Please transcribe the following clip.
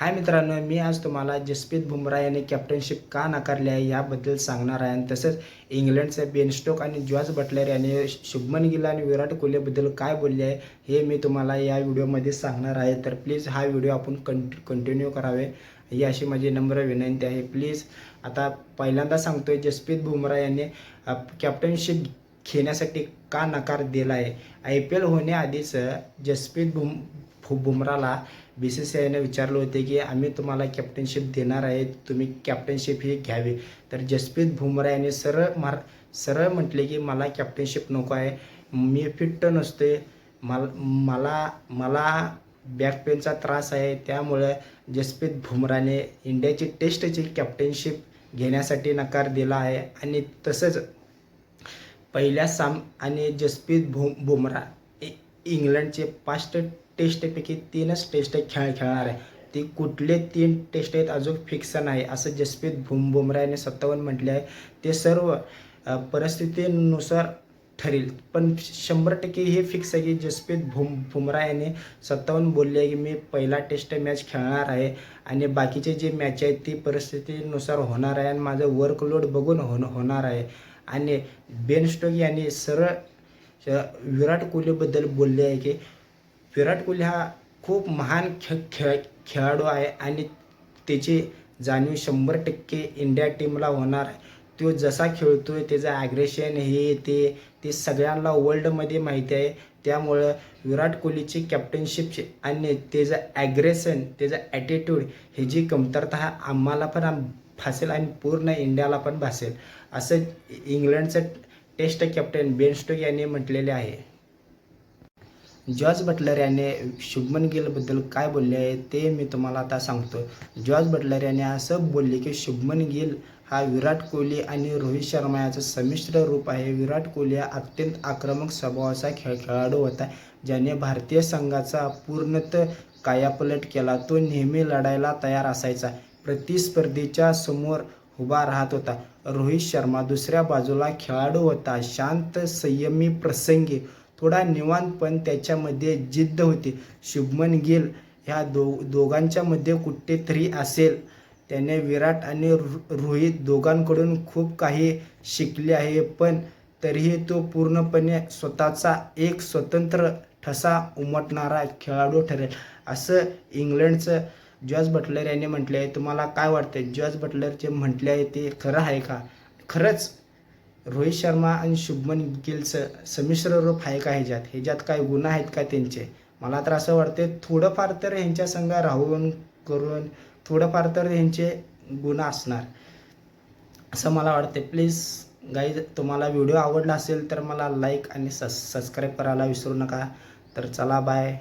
हाय मित्रांनो मी आज तुम्हाला जसप्रीत बुमरा याने कॅप्टनशिप का नाकारली आहे याबद्दल सांगणार आहे. आणि तसंच इंग्लंडचे बेनस्टोक आणि जॉर्ज बटलर याने शुभमन गिल आणि विराट कोहलीबद्दल काय बोलले आहे हे मी तुम्हाला या व्हिडिओमध्ये सांगणार आहे. तर प्लीज हा व्हिडिओ आपण कंट कंटिन्यू करावे ही अशी माझी नम्र विनंती आहे. प्लीज आता पहिल्यांदा सांगतोय जसप्रीत बुमरा याने कॅप्टनशिप खेळण्यासाठी का नकार दिला आहे आय पी एल होण्याआधीच जसप्रीत बुम बुमराला बी सी सी आयने विचारले होते की आम्ही तुम्हाला कॅप्टनशिप देणार आहे तुम्ही कॅप्टनशिप ही घ्यावी. तर जसप्रीत बुमरा याने सरळ मार सरळ म्हटले की मला कॅप्टनशिप नको आहे मी फिट्ट नसते मला मला मला बॅक पेनचा त्रास आहे त्यामुळं जसप्रीत बुमराने इंडियाची टेस्टची कॅप्टनशिप घेण्यासाठी नकार दिला आहे. आणि तसंच पहिल्या साम आणि जसप्रीत भु बुमराह इ- इंग्लंडचे पाच टेस्टपैकी तीनच टेस्ट खेळ खेळणार आहे. ती कुठले तीन टेस्ट आहेत अजून फिक्स नाही असं जसप्रीत बुम बुमरा याने सत्तावन्न म्हटले आहे. ते सर्व परिस्थितीनुसार ठरेल. पण शंभर टक्के हे फिक्स आहे की जसप्रीत भुम बुमरा याने सत्तावन्न बोलले आहे की मी पहिला टेस्ट मॅच खेळणार आहे आणि बाकीचे जे मॅच आहेत ती परिस्थितीनुसार होणार आहे आणि माझं वर्कलोड बघून होण होणार आहे. आणि बेन स्टोक यांनी सरळ विराट कोहलीबद्दल बोलले आहे की विराट कोहली हा खूप महान खे खेळ खेळाडू आहे आणि त्याची जाणीव शंभर टक्के इंडिया टीमला होणार आहे. तो जसा खेळतोय त्याचं ॲग्रेशन हे ते ते सगळ्यांना वर्ल्डमध्ये माहिती आहे. त्यामुळं विराट कोहलीची कॅप्टनशिप आणि त्याचं ॲग्रेशन त्याचं ॲटिट्यूड ही जी कमतरता हा आम्हाला पण आम- भासेल आणि पूर्ण इंडियाला पण भासेल. असं इंग्लंडचं टेस्ट कॅप्टन बेन स्टोक यांनी म्हटलेले आहे. जॉर्ज बटलर याने शुभमन गिलबद्दल काय बोलले आहे ते मी तुम्हाला आता सांगतो. जॉर्ज बटलर याने असं बोलले की शुभमन गिल हा विराट कोहली आणि रोहित शर्मा याचं संमिश्र रूप आहे. विराट कोहली हा अत्यंत आक्रमक स्वभावाचा खेळ खेळाडू होता. ज्याने भारतीय संघाचा पूर्णतः कायापलट केला. तो नेहमी लढायला तयार असायचा. प्रतिस्पर्धीच्या समोर उभा राहत होता. रोहित शर्मा दुसऱ्या बाजूला खेळाडू होता. शांत संयमी प्रसंगी थोडा निवांत पण त्याच्यामध्ये जिद्द होती. शुभमन गिल ह्या दो दोघांच्यामध्ये कुठेतरी असेल. त्याने विराट आणि रोहित दोघांकडून खूप काही शिकले आहे पण तरीही तो पूर्णपणे स्वतःचा एक स्वतंत्र ठसा उमटणारा खेळाडू ठरेल. असं इंग्लंडचं जॉस बटलर यांनी म्हटले आहे. तुम्हाला काय वाटतं जॉस बटलर जे म्हटले आहे ते खरं आहे का? खरंच रोहित शर्मा आणि शुभमन गिलचं संमिश्र रूप आहे का ह्याच्यात? ह्याच्यात काय गुण आहेत का त्यांचे? मला तर असं वाटते थोडंफार तर ह्यांच्या संघ राहून करून थोडंफार तर ह्यांचे गुण असणार. असं मला वाटते प्लीज गाईज तुम्हाला व्हिडिओ आवडला असेल तर मला लाईक आणि सस सबस्क्राईब करायला विसरू नका. तर चला बाय